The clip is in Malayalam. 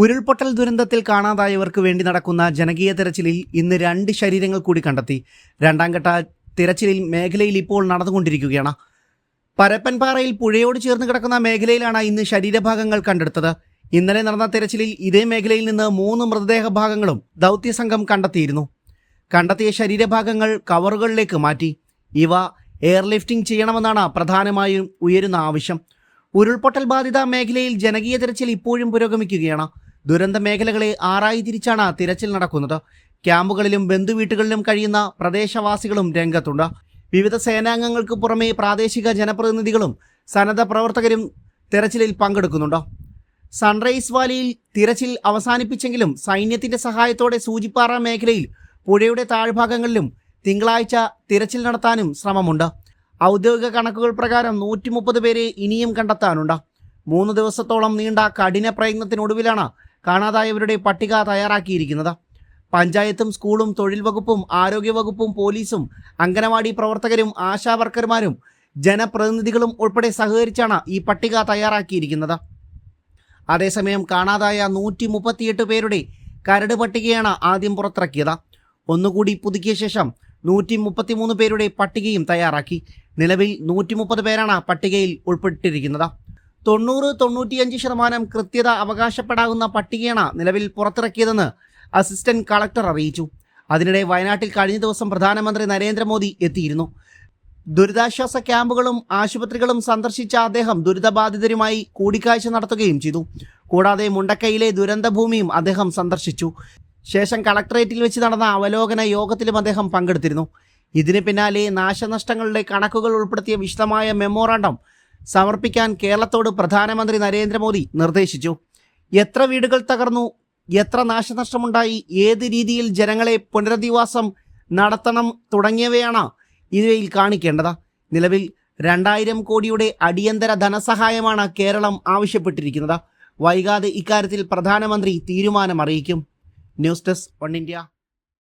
ഉരുൾപൊട്ടൽ ദുരന്തത്തിൽ കാണാതായവർക്ക് വേണ്ടി നടക്കുന്ന ജനകീയ തെരച്ചിലിൽ ഇന്ന് രണ്ട് ശരീരങ്ങൾ കൂടി കണ്ടെത്തി. രണ്ടാം ഘട്ട തിരച്ചിലിൽ മേഖലയിൽ ഇപ്പോൾ നടന്നുകൊണ്ടിരിക്കുകയാണ്. പരപ്പൻപാറയിൽ പുഴയോട് ചേർന്ന് കിടക്കുന്ന മേഖലയിലാണ് ഇന്ന് ശരീരഭാഗങ്ങൾ കണ്ടെടുത്തത്. ഇന്നലെ നടന്ന തെരച്ചിലിൽ ഇതേ മേഖലയിൽ നിന്ന് മൂന്ന് മൃതദേഹ ഭാഗങ്ങളും ദൗത്യസംഘം കണ്ടെത്തിയിരുന്നു. കണ്ടെത്തിയ ശരീരഭാഗങ്ങൾ കവറുകളിലേക്ക് മാറ്റി. ഇവ എയർലിഫ്റ്റിംഗ് ചെയ്യണമെന്നാണ് പ്രധാനമായും ഉയരുന്ന ആവശ്യം. ഉരുൾപൊട്ടൽ ബാധിത മേഖലയിൽ ജനകീയ തിരച്ചിൽ ഇപ്പോഴും പുരോഗമിക്കുകയാണ്. ദുരന്ത മേഖലകളെ ആറായി തിരിച്ചാണ് തിരച്ചിൽ നടക്കുന്നത്. ക്യാമ്പുകളിലും ബന്ധുവീട്ടുകളിലും കഴിയുന്ന പ്രദേശവാസികളും രംഗത്തുണ്ട്. വിവിധ സേനാംഗങ്ങൾക്ക് പുറമെ പ്രാദേശിക ജനപ്രതിനിധികളും സന്നദ്ധ പ്രവർത്തകരും തിരച്ചിലിൽ പങ്കെടുക്കുന്നുണ്ട്. സൺറൈസ് വാലിയിൽ തിരച്ചിൽ അവസാനിപ്പിച്ചെങ്കിലും സൈന്യത്തിന്റെ സഹായത്തോടെ സൂചിപ്പാറ മേഖലയിൽ പുഴയുടെ താഴ്ഭാഗങ്ങളിലും തിങ്കളാഴ്ച തിരച്ചിൽ നടത്താനും ശ്രമമുണ്ട്. ഔദ്യോഗിക കണക്കുകൾ പ്രകാരം നൂറ്റി മുപ്പത് പേരെ ഇനിയും കണ്ടെത്താനുണ്ട്. മൂന്ന് ദിവസത്തോളം നീണ്ട കഠിന പ്രയത്നത്തിനൊടുവിലാണ് കാണാതായവരുടെ പട്ടിക തയ്യാറാക്കിയിരിക്കുന്നത്. പഞ്ചായത്തും സ്കൂളും തൊഴിൽ വകുപ്പും ആരോഗ്യ വകുപ്പും പോലീസും അംഗനവാടി പ്രവർത്തകരും ആശാവർക്കർമാരും ജനപ്രതിനിധികളും ഉൾപ്പെടെ സഹകരിച്ചാണ് ഈ പട്ടിക തയ്യാറാക്കിയിരിക്കുന്നത്. അതേസമയം കാണാതായ നൂറ്റി മുപ്പത്തിയെട്ട് പേരുടെ കരട് പട്ടികയാണ് ആദ്യം പുറത്തിറക്കിയത്. ഒന്നുകൂടി പുതുക്കിയ ശേഷം നൂറ്റി മുപ്പത്തിമൂന്ന് പേരുടെ പട്ടികയും തയ്യാറാക്കി. നിലവിൽ നൂറ്റി മുപ്പത് പേരാണ് പട്ടികയിൽ ഉൾപ്പെട്ടിരിക്കുന്നത്. തൊണ്ണൂറ് തൊണ്ണൂറ്റിയഞ്ച് ശതമാനം കൃത്യത അവകാശപ്പെടാവുന്ന പട്ടികയാണ് നിലവിൽ പുറത്തിറക്കിയതെന്ന് അസിസ്റ്റന്റ് കളക്ടർ അറിയിച്ചു. അതിനിടെ വയനാട്ടിൽ കഴിഞ്ഞ ദിവസം പ്രധാനമന്ത്രി നരേന്ദ്രമോദി എത്തിയിരുന്നു. ദുരിതാശ്വാസ ക്യാമ്പുകളും ആശുപത്രികളും സന്ദർശിച്ച അദ്ദേഹം ദുരിതബാധിതരുമായി കൂടിക്കാഴ്ച നടത്തുകയും ചെയ്തു. കൂടാതെ മുണ്ടക്കയിലെ ദുരന്തഭൂമിയും അദ്ദേഹം സന്ദർശിച്ചു. ശേഷം കളക്ടറേറ്റിൽ വെച്ച് നടന്ന അവലോകന യോഗത്തിലും അദ്ദേഹം പങ്കെടുത്തിരുന്നു. ഇതിന് പിന്നാലെ നാശനഷ്ടങ്ങളുടെ കണക്കുകൾ ഉൾപ്പെടുത്തിയ വിശദമായ മെമ്മോറാണ്ടം സമർപ്പിക്കാൻ കേരളത്തോട് പ്രധാനമന്ത്രി നരേന്ദ്രമോദി നിർദ്ദേശിച്ചു. എത്ര വീടുകൾ തകർന്നു എത്ര നാശനഷ്ടമുണ്ടായി ഏത് രീതിയിൽ ജനങ്ങളെ പുനരധിവാസം നടത്തണം തുടങ്ങിയവയാണ് ഇവയിൽ കാണിക്കേണ്ടത്. നിലവിൽ രണ്ടായിരം കോടിയുടെ അടിയന്തര ധനസഹായമാണ് കേരളം ആവശ്യപ്പെട്ടിരിക്കുന്നത്. വൈകാതെ ഇക്കാര്യത്തിൽ പ്രധാനമന്ത്രി തീരുമാനം അറിയിക്കും ന്യൂസ് ഡെസ്ക് വൺ ഇന്ത്യ.